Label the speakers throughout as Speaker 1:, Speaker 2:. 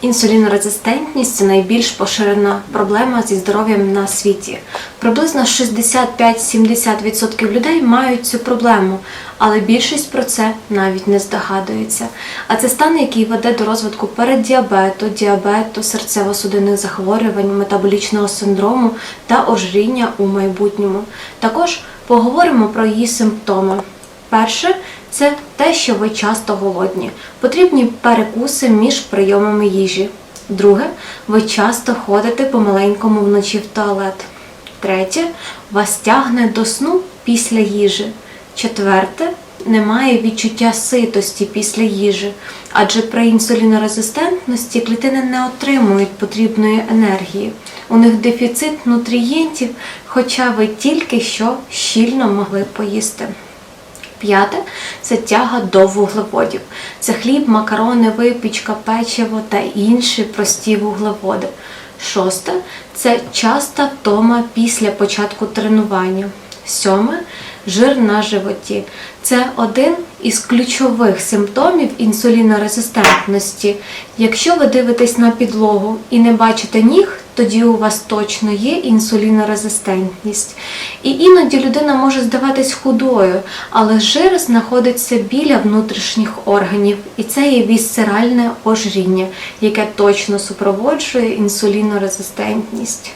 Speaker 1: Інсулінорезистентність це найбільш поширена проблема зі здоров'ям на світі. Приблизно 65-70% людей мають цю проблему, але більшість про це навіть не здогадується. А це стан, який веде до розвитку переддіабету, діабету, серцево-судинних захворювань, метаболічного синдрому та ожиріння у майбутньому. Також поговоримо про її симптоми. Перше це те, що ви часто голодні. Потрібні перекуси між прийомами їжі. Друге, ви часто ходите помаленькому вночі в туалет. Третє, вас тягне до сну після їжі. Четверте, немає відчуття ситості після їжі, адже при інсулінорезистентності клітини не отримують потрібної енергії. У них дефіцит нутрієнтів, хоча ви тільки що щільно могли поїсти. П'яте це тяга до вуглеводів. Це хліб, макарони, випічка, печиво та інші прості вуглеводи. Шосте це часта втома після початку тренування. Сьоме жир на животі. Це один із ключових симптомів інсулінорезистентності. Якщо ви дивитесь на підлогу і не бачите ніг, тоді у вас точно є інсулінорезистентність. І іноді людина може здаватись худою, але жир знаходиться біля внутрішніх органів, і це є вісцеральне ожиріння, яке точно супроводжує інсулінорезистентність.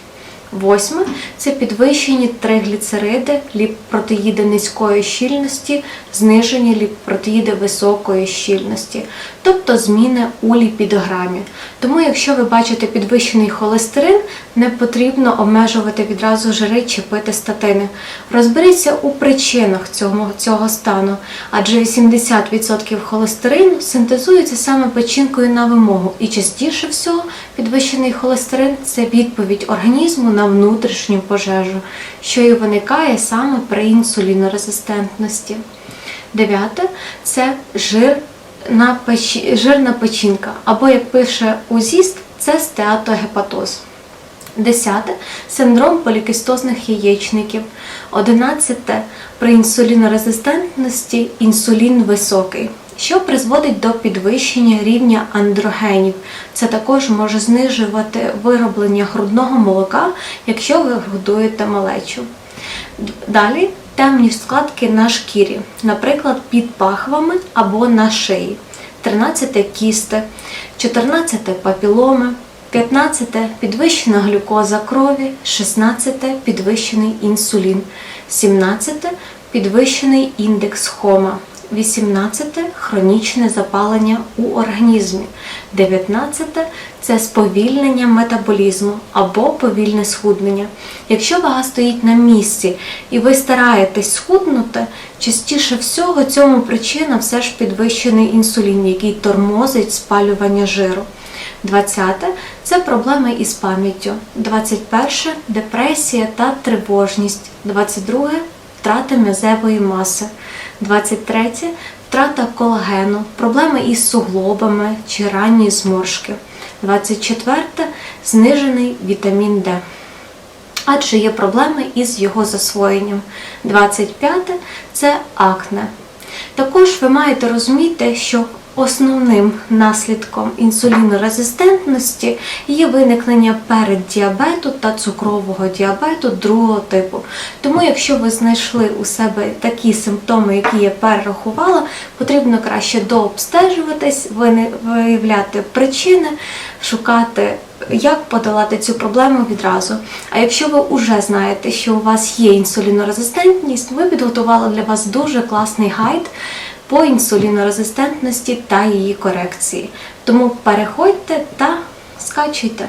Speaker 1: Восьме це підвищені тригліцериди, ліппротеїди низької щільності, знижені ліппротеїди високої щільності, тобто зміни у ліпідограмі. Тому, якщо ви бачите підвищений холестерин, не потрібно обмежувати відразу жири чи пити статини. Розберіться у причинах цього, цього стану, адже 80% холестерину синтезується саме печінкою на вимогу, і частіше всього підвищений холестерин це відповідь організму на внутрішню пожежу, що і виникає саме при інсулінорезистентності. Дев'яте це жир на жирна печінка, або, як пише УЗІСТ, це стеатогепатоз. Десяте синдром полікистозних яєчників. Одинадцяте при інсулінорезистентності інсулін високий, що призводить до підвищення рівня андрогенів. Це також може знижувати вироблення грудного молока, якщо ви годуєте малечу. Далі темні складки на шкірі, наприклад, під пахвами або на шиї. 13 кісти, 14 папіломи, 15 підвищена глюкоза крові, 16 підвищений інсулін, 17 підвищений індекс хома. 18 хронічне запалення у організмі, 19 це сповільнення метаболізму або повільне схуднення. Якщо вага стоїть на місці і ви стараєтесь схуднути, частіше всього цьому причина все ж підвищений інсулін, який тормозить спалювання жиру. 20 це проблеми із пам'яттю, 21 депресія та тривожність, 22 втрата м'язевої маси, 23 втрата колагену, проблеми із суглобами чи ранні зморшки, 24 знижений вітамін Д. Адже є проблеми із його засвоєнням. 25 це акне. Також ви маєте розуміти, що Основним наслідком інсулінорезистентності є виникнення переддіабету та цукрового діабету другого типу. Тому, якщо ви знайшли у себе такі симптоми, які я перерахувала, потрібно краще дообстежуватись, виявляти причини, шукати. Як подолати цю проблему відразу? А якщо ви вже знаєте, що у вас є інсулінорезистентність, ми підготували для вас дуже класний гайд по інсулінорезистентності та її корекції. Тому переходьте та скачуйте.